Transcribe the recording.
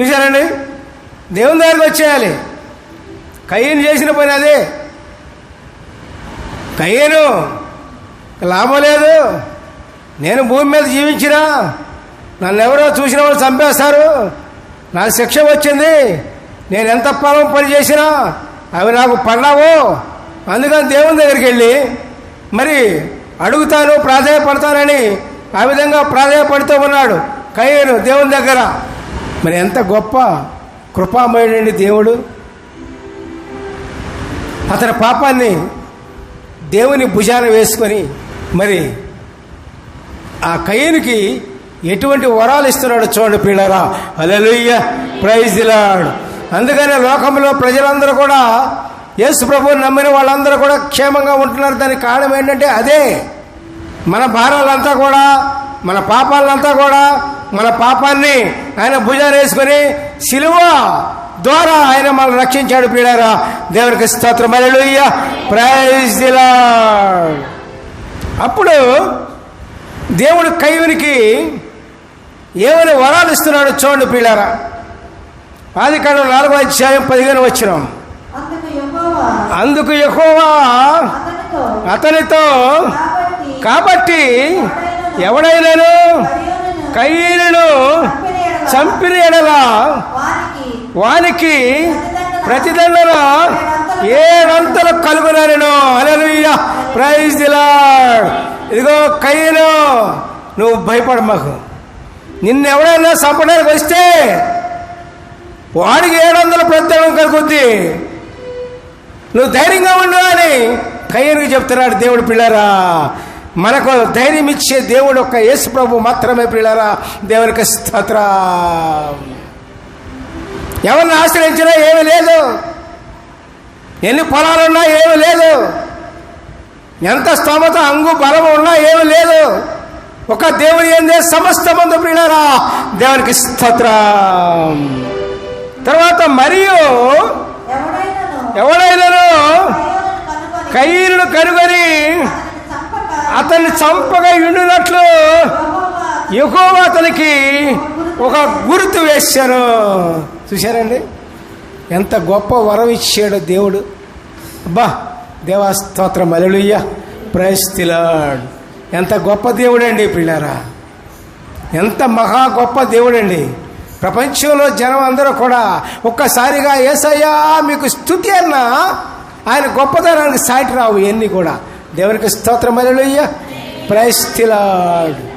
చూశారండి? దేవుని దగ్గరికి వచ్చేయాలి. కయ్యను చేసిన పని అదే. కయ్యను లాభం లేదు. నేను భూమి మీద జీవించినా నన్ను ఎవరో చూసిన వాళ్ళు చంపేస్తారు. నాకు శిక్ష వచ్చింది. నేను ఎంత పాపం పని చేసినా అవి నాకు పడినావు అందుకని దేవుని దగ్గరికి వెళ్ళి మరి అడుగుతాను ప్రాధాయపడతానని ఆ విధంగా ప్రాధాయపడుతూ ఉన్నాడు కయ్యను దేవుని దగ్గర. మరి ఎంత గొప్ప కృపామయుడండి దేవుడు. అతని పాపాన్ని దేవుని భుజాన వేసుకొని మరి ఆ కయ్యనికి ఎటువంటి వరాలు ఇస్తున్నాడు చూడండి పిల్లరా అలలుయ్య ప్రైజ్ దిలాడు అందుకనే లోకంలో ప్రజలందరూ కూడా యేసు ప్రభు నమ్మిన వాళ్ళందరూ కూడా క్షేమంగా ఉంటున్నారు. దానికి కారణం ఏంటంటే అదే. మన భారాలంతా కూడా మన పాపాలంతా కూడా మన పాపాన్ని ఆయన భుజాన్ని వేసుకొని సిలువ ద్వారా ఆయన మనల్ని రక్షించాడు పీడారా దేవునికి స్తోత్రం. అలలుయ్య ప్రైజ్ అప్పుడు దేవుడు కైవునికి ఏమైనా వరాలు ఇస్తున్నాడు చూడండి పిల్లారా ఆది కాండం నాలుగో అధ్యాయం పదిహేను వచ్చినాం అందుకు ఎక్కువగా అతనితో కాబట్టి ఎవడైనాను కయ్యను చంపిన ఎడల వానికి ప్రతిదండన ఏడంతలు కలుగునను అలలుయ్య ప్రైజ్ దిలాడ్ ఇదిగో కయ్యను నువ్వు భయపడ మాకు. నిన్నెవడైనా చంపడానికి వస్తే వాడికి ఏడు వందల ప్రత్యేకం కలుగుద్ది. నువ్వు ధైర్యంగా ఉండు అని కయ్యనికి చెప్తున్నాడు దేవుడు పిల్లరా. మనకు ధైర్యం ఇచ్చే దేవుడు ఒక్క యేసు ప్రభు మాత్రమే పిల్లరా దేవునికి స్తోత్ర. ఎవరిని ఆశ్రయించినా ఏమీ లేదు. ఎన్ని పొలాలున్నా ఏమీ లేదు. ఎంత స్తోమత అంగు బలం ఉన్నా ఏమీ లేదు. ఒక దేవుని ఏందే సమస్త మందు ప్రియులరా. దేవునికి స్తోత్రం. తర్వాత మరియు ఎవడైనను? కయ్యూరును కనుగొని అతన్ని చంపగా ఉండినట్లు ఎక్కువ అతనికి ఒక గుర్తు వేశాను. చూశారండి? ఎంత గొప్ప వరం ఇచ్చాడు దేవుడు. అబ్బా దేవాస్తోత్రం స్తోత్రం అలలుయ్య ఎంత గొప్ప దేవుడండి పిల్లారా ఎంత మహా గొప్ప దేవుడండి. ప్రపంచంలో జనం అందరూ కూడా ఒక్కసారిగా ఏసయ్యా మీకు స్థుతి అన్నా ఆయన గొప్పతనానికి సాటి రావు ఇవన్నీ కూడా. దేవునికి స్తోత్రం ప్రైస్తిలాడు